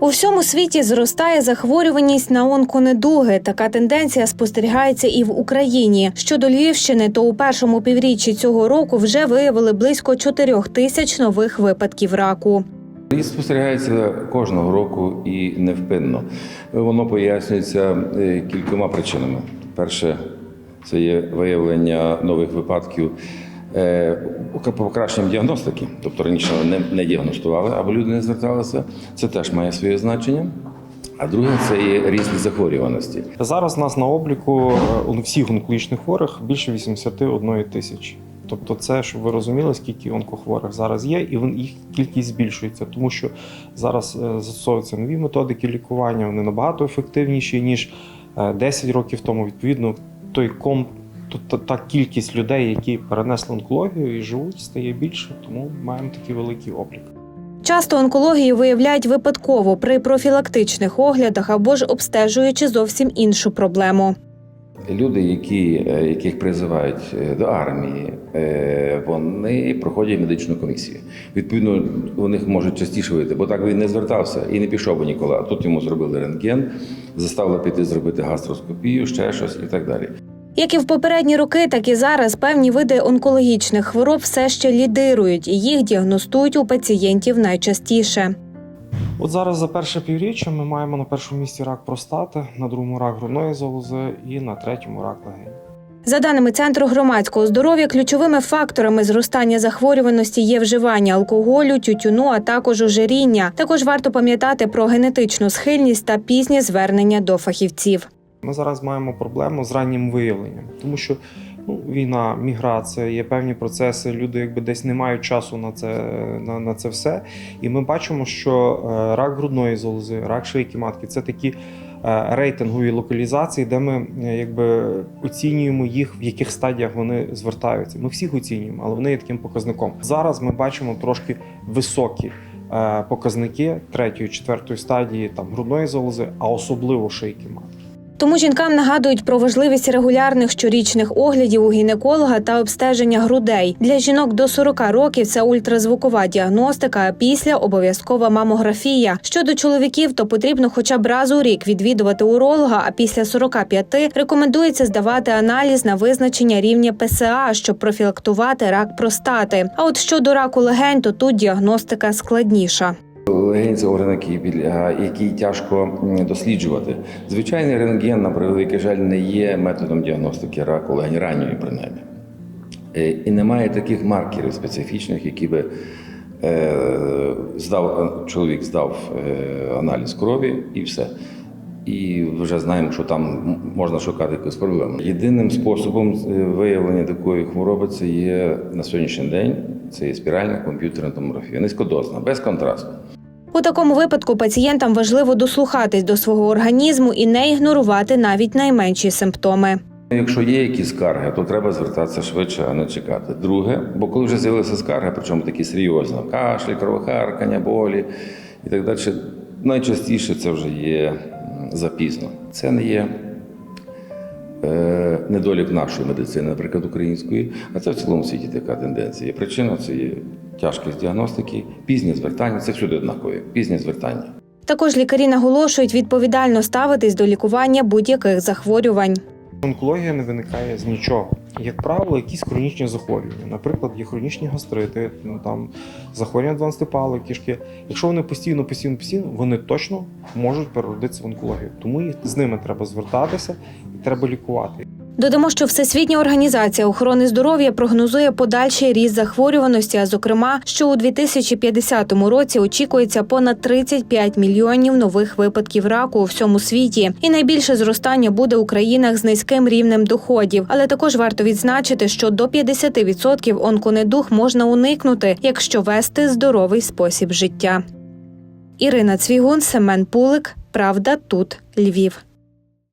У всьому світі зростає захворюваність на онконедуги. Така тенденція спостерігається і в Україні. Щодо Львівщини, то у першому півріччі цього року вже виявили близько 4 тисяч нових випадків раку. Ріст спостерігається кожного року і невпинно. Воно пояснюється е, кількома причинами. Перше, це є виявлення нових випадків покращенням діагностики. Тобто раніше не, не діагностували або люди не зверталися. Це теж має своє значення. А друге це є ріст захворюваності. Зараз нас на обліку е, у всіх онкологічних хворих більше 81 тисячі. Тобто, це щоб ви розуміли, скільки онкохворих зараз є, і їх кількість збільшується, тому що зараз е, застосовуються нові методики лікування, вони набагато ефективніші ніж е, 10 років тому. Відповідно, той ком, то- та, та кількість людей, які перенесли онкологію і живуть, стає більше, тому маємо такий великий облік. Часто онкологію виявляють випадково при профілактичних оглядах або ж обстежуючи зовсім іншу проблему. Люди, які, е, яких призивають е, до армії, е, вони проходять медичну комісію. Відповідно, у них можуть частіше вийти, бо так він не звертався і не пішов би ніколи. А тут йому зробили рентген, заставили піти зробити гастроскопію, ще щось і так далі. Як і в попередні роки, так і зараз певні види онкологічних хвороб все ще лідирують, і їх діагностують у пацієнтів найчастіше. От зараз за перше півріччя ми маємо на першому місці рак простати, на другому рак грудної залози і на третьому рак легень. За даними Центру громадського здоров'я, ключовими факторами зростання захворюваності є вживання алкоголю, тютюну, а також ожиріння. Також варто пам'ятати про генетичну схильність та пізнє звернення до фахівців. Ми зараз маємо проблему з раннім виявленням, тому що ну, війна, міграція, є певні процеси. Люди якби десь не мають часу на це, на, на це все. І ми бачимо, що е, рак грудної залози, рак шийки матки це такі. е, Рейтингові локалізації, де ми е, якби оцінюємо їх, в яких стадіях вони звертаються. Ми всіх оцінюємо, але вони є таким показником. Зараз ми бачимо трошки високі показники третьої, четвертої стадії там грудної залози, а особливо шийки матки. Тому жінкам нагадують про важливість регулярних щорічних оглядів у гінеколога та обстеження грудей. Для жінок до 40 років це ультразвукова діагностика, а після обов'язкова мамографія. Щодо чоловіків, то потрібно хоча б раз у рік відвідувати уролога, а після 45 рекомендується здавати аналіз на визначення рівня ПСА, щоб профілактувати рак простати. А от щодо раку легень, то тут діагностика складніша. Легень це орган, який, який тяжко досліджувати. Звичайний рентген, на превеликий жаль, не є методом діагностики раку легень ранньої, принаймні. Е, І немає таких маркерів специфічних, які би е, здав, чоловік здав е, аналіз крові і все. І вже знаємо, що там можна шукати якусь проблему. Єдиним способом е, виявлення такої хвороби це є на сьогоднішній день це є спіральна комп'ютерна томографія, низькодозна, без контрасту. У такому випадку пацієнтам важливо дослухатись до свого організму і не ігнорувати навіть найменші симптоми. Якщо є якісь скарги, то треба звертатися швидше, а не чекати. Друге, бо коли вже з'явилися скарги, причому такі серйозні, кашлі, кровохаркання, болі і так далі, найчастіше це вже є запізно. Це не є недолік нашої медицини, наприклад, української, а це в цілому світі така тенденція. Причина це є тяжкість діагностики, пізнє звертання, це всюди однакові, пізнє звертання. Також лікарі наголошують відповідально ставитись до лікування будь-яких захворювань. Онкологія не виникає з нічого. Як правило, якісь хронічні захворювання. Наприклад, є хронічні гастрити, ну, там захворювання 12-палої кишки. Якщо вони постійно, постійно, постійно, вони точно можуть переродитися в онкологію. Тому їх з ними треба звертатися і треба лікувати. Додамо, що Всесвітня організація охорони здоров'я прогнозує подальший ріст захворюваності, а зокрема, що у 2050 році очікується понад 35 мільйонів нових випадків раку у всьому світі. І найбільше зростання буде у країнах з низьким рівнем доходів. Але також варто відзначити, що до 50% онконедуг можна уникнути, якщо вести здоровий спосіб життя. Ірина Цвігун, Семен Пулик. Правда, тут Львів.